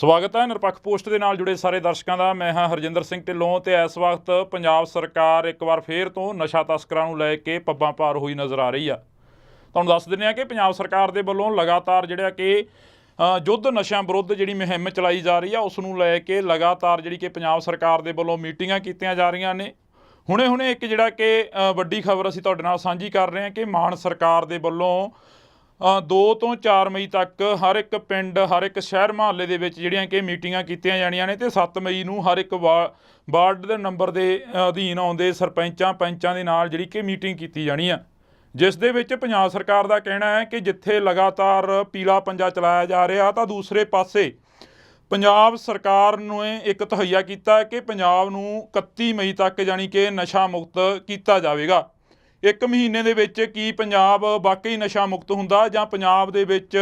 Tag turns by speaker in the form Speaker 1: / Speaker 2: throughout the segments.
Speaker 1: ਸਵਾਗਤ ਹੈ ਨਿਰਪੱਖ ਪੋਸਟ ਦੇ ਨਾਲ ਜੁੜੇ ਸਾਰੇ ਦਰਸ਼ਕਾਂ ਦਾ। ਮੈਂ ਹਾਂ ਹਰਜਿੰਦਰ ਸਿੰਘ ਢਿੱਲੋਂ ਤੇ ਇਸ ਵਕਤ ਪੰਜਾਬ ਸਰਕਾਰ ਇੱਕ ਵਾਰ ਫੇਰ ਤੋਂ ਨਸ਼ਾ ਤਸਕਰਾਂ ਨੂੰ ਲੈ ਕੇ ਪੱਬਾਂ ਪਾਰ ਹੋਈ ਨਜ਼ਰ ਆ ਰਹੀ ਆ। ਤੁਹਾਨੂੰ ਦੱਸ ਦਿੰਦੇ ਆ ਕਿ ਪੰਜਾਬ ਸਰਕਾਰ ਦੇ ਵੱਲੋਂ ਲਗਾਤਾਰ ਜਿਹੜਾ ਕਿ ਯੁੱਧ ਨਸ਼ਿਆਂ ਵਿਰੁੱਧ ਜਿਹੜੀ ਮੁਹਿੰਮ ਚਲਾਈ ਜਾ ਰਹੀ ਆ, ਉਸ ਨੂੰ ਲੈ ਕੇ ਲਗਾਤਾਰ ਜਿਹੜੀ ਕਿ ਪੰਜਾਬ ਸਰਕਾਰ ਦੇ ਵੱਲੋਂ ਮੀਟਿੰਗਾਂ ਕੀਤੀਆਂ ਜਾ ਰਹੀਆਂ ਨੇ। ਹੁਣੇ-ਹੁਣੇ ਇੱਕ ਜਿਹੜਾ ਕਿ ਵੱਡੀ ਖਬਰ ਅਸੀਂ ਤੁਹਾਡੇ ਨਾਲ ਸਾਂਝੀ ਕਰ ਰਹੇ ਹਾਂ ਕਿ ਮਾਨ ਸਰਕਾਰ ਦੇ ਵੱਲੋਂ 2 ਤੋਂ 4 ਮਈ ਤੱਕ ਹਰ ਇੱਕ ਪਿੰਡ, ਹਰ ਇੱਕ ਸ਼ਹਿਰ ਮੁਹੱਲੇ ਦੇ ਵਿੱਚ ਜਿਹੜੀਆਂ ਕਿ ਮੀਟਿੰਗਾਂ ਕੀਤੀਆਂ ਜਾਣੀਆਂ ਨੇ ਤੇ 7 ਮਈ ਨੂੰ ਹਰ ਇੱਕ ਵਾ- ਵਾਰਡ ਦੇ ਨੰਬਰ ਦੇ ਅਧੀਨ ਆਉਂਦੇ ਸਰਪੰਚਾਂ, ਪੰਚਾਂ ਦੇ ਨਾਲ ਜਿਹੜੀ ਕਿ ਮੀਟਿੰਗ ਕੀਤੀ ਜਾਣੀ ਆ। ਜਿਸ ਦੇ ਵਿੱਚ ਪੰਜਾਬ ਸਰਕਾਰ ਦਾ ਕਹਿਣਾ ਹੈ ਕਿ ਜਿੱਥੇ ਲਗਾਤਾਰ ਪੀਲਾ ਪੰਜਾ ਚਲਾਇਆ ਜਾ ਰਿਹਾ ਤਾਂ ਦੂਸਰੇ ਪਾਸੇ ਪੰਜਾਬ ਸਰਕਾਰ ਨੂੰ ਇੱਕ ਤਹਈਆ ਕੀਤਾ ਕਿ ਪੰਜਾਬ ਨੂੰ 31 ਮਈ ਤੱਕ ਜਾਣੀ ਕਿ ਨਸ਼ਾ ਮੁਕਤ ਕੀਤਾ ਜਾਵੇਗਾ। ਇੱਕ ਮਹੀਨੇ ਦੇ ਵਿੱਚ ਕੀ ਪੰਜਾਬ ਵਾਕਈ ਨਸ਼ਾ ਮੁਕਤ ਹੁੰਦਾ ਜਾਂ ਪੰਜਾਬ ਦੇ ਵਿੱਚ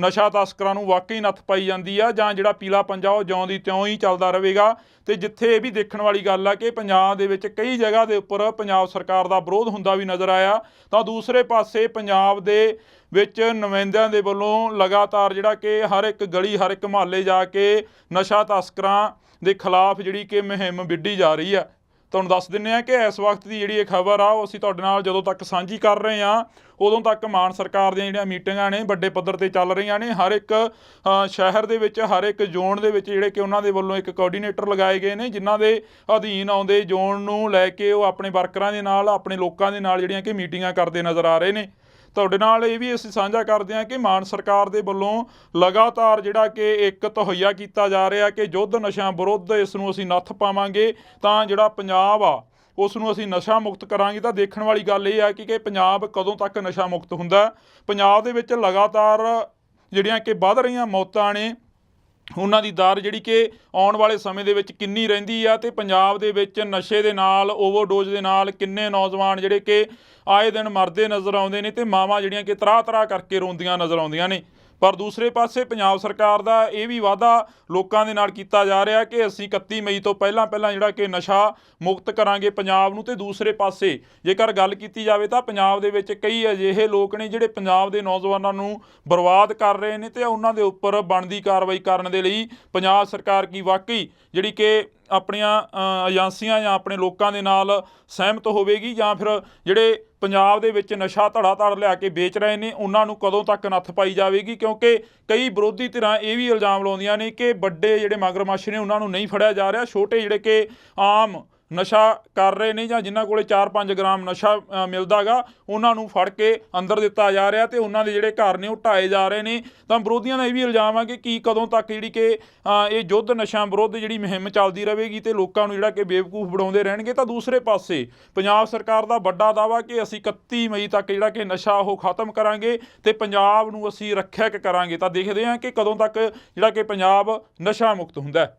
Speaker 1: ਨਸ਼ਾ ਤਸਕਰਾਂ ਨੂੰ ਵਾਕਈ ਨੱਥ ਪਾਈ ਜਾਂਦੀ ਆ ਜਾਂ ਜਿਹੜਾ ਪੀਲਾ ਪੰਜਾ ਉਹ ਜਿਉਂ ਦੀ ਤਿਉਂ ਹੀ ਚੱਲਦਾ ਰਹੇਗਾ? ਤੇ ਜਿੱਥੇ ਇਹ ਵੀ ਦੇਖਣ ਵਾਲੀ ਗੱਲ ਆ ਕਿ ਪੰਜਾਬ ਦੇ ਵਿੱਚ ਕਈ ਜਗ੍ਹਾ ਦੇ ਉੱਪਰ ਪੰਜਾਬ ਸਰਕਾਰ ਦਾ ਵਿਰੋਧ ਹੁੰਦਾ ਵੀ ਨਜ਼ਰ ਆਇਆ, ਤਾਂ ਦੂਸਰੇ ਪਾਸੇ ਪੰਜਾਬ ਦੇ ਵਿੱਚ ਨੁਮਾਇੰਦਿਆਂ ਦੇ ਵੱਲੋਂ ਲਗਾਤਾਰ ਜਿਹੜਾ ਕਿ ਹਰ ਇੱਕ ਗਲੀ, ਹਰ ਇੱਕ ਮੁਹੱਲੇ ਜਾ ਕੇ ਨਸ਼ਾ ਤਸਕਰਾਂ ਦੇ ਖਿਲਾਫ ਜਿਹੜੀ ਕਿ ਮੁਹਿੰਮ ਵਿੱਢੀ ਜਾ ਰਹੀ ਆ। ਤੁਹਾਨੂੰ ਦੱਸ ਦਿੰਨੇ ਆ ਕਿ ਇਸ ਵਕਤ ਦੀ ਜਿਹੜੀ ਇਹ ਖਬਰ ਆ, ਉਹ ਅਸੀਂ ਤੁਹਾਡੇ ਨਾਲ ਜਦੋਂ ਤੱਕ ਸਾਂਝੀ ਕਰ ਰਹੇ ਆ ਉਦੋਂ ਤੱਕ ਮਾਨ ਸਰਕਾਰ ਦੀਆਂ ਜਿਹੜੀਆਂ ਮੀਟਿੰਗਾਂ ਨੇ, ਵੱਡੇ ਪੱਧਰ ਤੇ ਚੱਲ ਰਹੀਆਂ ਨੇ। ਹਰ ਇੱਕ ਸ਼ਹਿਰ ਦੇ ਵਿੱਚ, ਹਰ ਇੱਕ ਜ਼ੋਨ ਦੇ ਵਿੱਚ ਜਿਹੜੇ ਕਿ ਉਹਨਾਂ ਦੇ ਵੱਲੋਂ ਇੱਕ ਕੋਆਰਡੀਨੇਟਰ ਲਗਾਏ ਗਏ ਨੇ, ਜਿਨ੍ਹਾਂ ਦੇ ਅਧੀਨ ਆਉਂਦੇ ਜ਼ੋਨ ਨੂੰ ਲੈ ਕੇ ਉਹ ਆਪਣੇ ਵਰਕਰਾਂ ਦੇ ਨਾਲ, ਆਪਣੇ ਲੋਕਾਂ ਦੇ ਨਾਲ ਜਿਹੜੀਆਂ ਕਿ ਮੀਟਿੰਗਾਂ ਕਰਦੇ ਨਜ਼ਰ ਆ ਰਹੇ ਨੇ। ਤੁਹਾਡੇ ਨਾਲ ਇਹ ਵੀ ਅਸੀਂ ਸਾਂਝਾ ਕਰਦੇ ਹਾਂ ਕਿ ਮਾਨ ਸਰਕਾਰ ਦੇ ਵੱਲੋਂ ਲਗਾਤਾਰ ਜਿਹੜਾ ਕਿ ਇੱਕ ਤਹਈਆ ਕੀਤਾ ਜਾ ਰਿਹਾ ਕਿ ਯੁੱਧ ਨਸ਼ਿਆਂ ਵਿਰੁੱਧ ਇਸ ਨੂੰ ਅਸੀਂ ਨੱਥ ਪਾਵਾਂਗੇ, ਤਾਂ ਜਿਹੜਾ ਪੰਜਾਬ ਆ, ਉਸ ਨੂੰ ਅਸੀਂ ਨਸ਼ਾ ਮੁਕਤ ਕਰਾਂਗੇ। ਤਾਂ ਦੇਖਣ ਵਾਲੀ ਗੱਲ ਇਹ ਆ ਕਿ ਪੰਜਾਬ ਕਦੋਂ ਤੱਕ ਨਸ਼ਾ ਮੁਕਤ ਹੁੰਦਾ? ਪੰਜਾਬ ਦੇ ਵਿੱਚ ਲਗਾਤਾਰ ਜਿਹੜੀਆਂ ਕਿ ਵੱਧ ਰਹੀਆਂ ਮੌਤਾਂ ਨੇ ਉਹਨਾਂ ਦੀ ਦਰ ਜਿਹੜੀ ਕਿ ਆਉਣ ਵਾਲੇ ਸਮੇਂ ਦੇ ਵਿੱਚ ਕਿੰਨੀ ਰਹਿੰਦੀ ਆ ਤੇ ਪੰਜਾਬ ਦੇ ਵਿੱਚ ਨਸ਼ੇ ਦੇ ਨਾਲ ਓਵਰਡੋਜ਼ ਦੇ ਨਾਲ ਕਿੰਨੇ ਨੌਜਵਾਨ ਜਿਹੜੇ ਕਿ ਆਏ ਦਿਨ ਮਰਦੇ ਨਜ਼ਰ ਆਉਂਦੇ ਨੇ ਤੇ ਮਾਵਾਂ ਜਿਹੜੀਆਂ ਕਿ ਤਰਾਹ ਤਰਾਹ ਕਰਕੇ ਰੋਂਦੀਆਂ ਨਜ਼ਰ ਆਉਂਦੀਆਂ ਨੇ। ਪਰ ਦੂਸਰੇ ਪਾਸੇ ਪੰਜਾਬ ਸਰਕਾਰ ਦਾ ਇਹ ਵੀ ਵਾਅਦਾ ਲੋਕਾਂ ਦੇ ਨਾਲ ਕੀਤਾ ਜਾ ਰਿਹਾ ਕਿ ਅਸੀਂ 31 ਮਈ ਤੋਂ ਪਹਿਲਾਂ ਪਹਿਲਾਂ ਜਿਹੜਾ ਕਿ ਨਸ਼ਾ ਮੁਕਤ ਕਰਾਂਗੇ ਪੰਜਾਬ ਨੂੰ ਤੇ ਦੂਸਰੇ ਪਾਸੇ ਜੇਕਰ ਗੱਲ ਕੀਤੀ ਜਾਵੇ ਤਾਂ ਪੰਜਾਬ ਦੇ ਵਿੱਚ ਕਈ ਅਜਿਹੇ ਲੋਕ ਨੇ ਜਿਹੜੇ ਪੰਜਾਬ ਦੇ ਨੌਜਵਾਨਾਂ ਨੂੰ ਬਰਬਾਦ ਕਰ ਰਹੇ ਨੇ ਤੇ ਉਹਨਾਂ ਦੇ ਉੱਪਰ ਬਣਦੀ ਕਾਰਵਾਈ ਕਰਨ ਦੇ ਲਈ ਪੰਜਾਬ ਸਰਕਾਰ ਕੀ ਵਾਕਈ ਜਿਹੜੀ ਕਿ ਆਪਣੀਆਂ ਏਜੰਸੀਆਂ ਜਾਂ ਆਪਣੇ ਲੋਕਾਂ ਦੇ ਨਾਲ ਸਹਿਮਤ ਹੋਵੇਗੀ ਜਾਂ ਫਿਰ ਜਿਹੜੇ ਪੰਜਾਬ ਦੇ ਵਿੱਚ ਨਸ਼ਾ ਧੜਾ ਧੜ ਲਿਆ ਕੇ ਵੇਚ ਰਹੇ ਨੇ, ਉਹਨਾਂ ਨੂੰ ਕਦੋਂ ਤੱਕ ਨੱਥ ਪਾਈ ਜਾਵੇਗੀ? ਕਿਉਂਕਿ ਕਈ ਵਿਰੋਧੀ ਧਿਰਾਂ ਇਹ ਵੀ ਇਲਜ਼ਾਮ ਲਾਉਂਦੀਆਂ ਨੇ ਕਿ ਵੱਡੇ ਜਿਹੜੇ ਮਗਰਮੱਛ ਨੇ, ਉਹਨਾਂ ਨੂੰ ਨਹੀਂ ਫੜਿਆ ਜਾ ਰਿਹਾ। ਛੋਟੇ ਜਿਹੜੇ ਕਿ ਆਮ ਨਸ਼ਾ ਕਰ ਰਹੇ ਨੇ ਜਾਂ ਜਿਨ੍ਹਾਂ ਕੋਲੇ 4-5 ਗ੍ਰਾਮ ਨਸ਼ਾ ਅ, ਮਿਲਦਾਗਾ ਉਹਨਾਂ ਨੂੰ ਫੜ ਕੇ ਅੰਦਰ ਦਿੱਤਾ ਜਾ ਰਿਹਾ ਤੇ ਉਹਨਾਂ ਦੇ ਜਿਹੜੇ ਘਰ ਨੇ ਉਹ ਢਾਏ ਜਾ ਰਹੇ ਨੇ। ਤਾਂ ਵਿਰੋਧੀਆਂ ਦਾ ਇਹ ਵੀ ਇਲਜ਼ਾਮ ਆ ਕਿ ਕੀ ਕਦੋਂ ਤੱਕ ਜਿਹੜੀ ਕਿ ਇਹ ਯੁੱਧ ਨਸ਼ਾ ਵਿਰੁੱਧ ਜਿਹੜੀ ਮੁਹਿੰਮ ਚੱਲਦੀ ਰਹੇਗੀ ਤੇ ਲੋਕਾਂ ਨੂੰ ਜਿਹੜਾ ਕਿ ਬੇਵਕੂਫ ਬਣਾਉਂਦੇ ਰਹਿਣਗੇ। ਤਾਂ ਦੂਸਰੇ ਪਾਸੇ ਪੰਜਾਬ ਸਰਕਾਰ ਦਾ ਵੱਡਾ ਦਾਵਾ ਕਿ ਅਸੀਂ 31 ਮਈ ਤੱਕ ਜਿਹੜਾ ਕਿ ਨਸ਼ਾ ਉਹ ਖਤਮ ਕਰਾਂਗੇ ਤੇ ਪੰਜਾਬ ਨੂੰ ਅਸੀਂ ਰੱਖਿਅਕ ਕਰਾਂਗੇ। ਤਾਂ ਦੇਖਦੇ ਹਾਂ ਕਿ ਕਦੋਂ ਤੱਕ ਜਿਹੜਾ ਕਿ ਪੰਜਾਬ ਨਸ਼ਾ ਮੁਕਤ ਹੁੰਦਾ ਹੈ।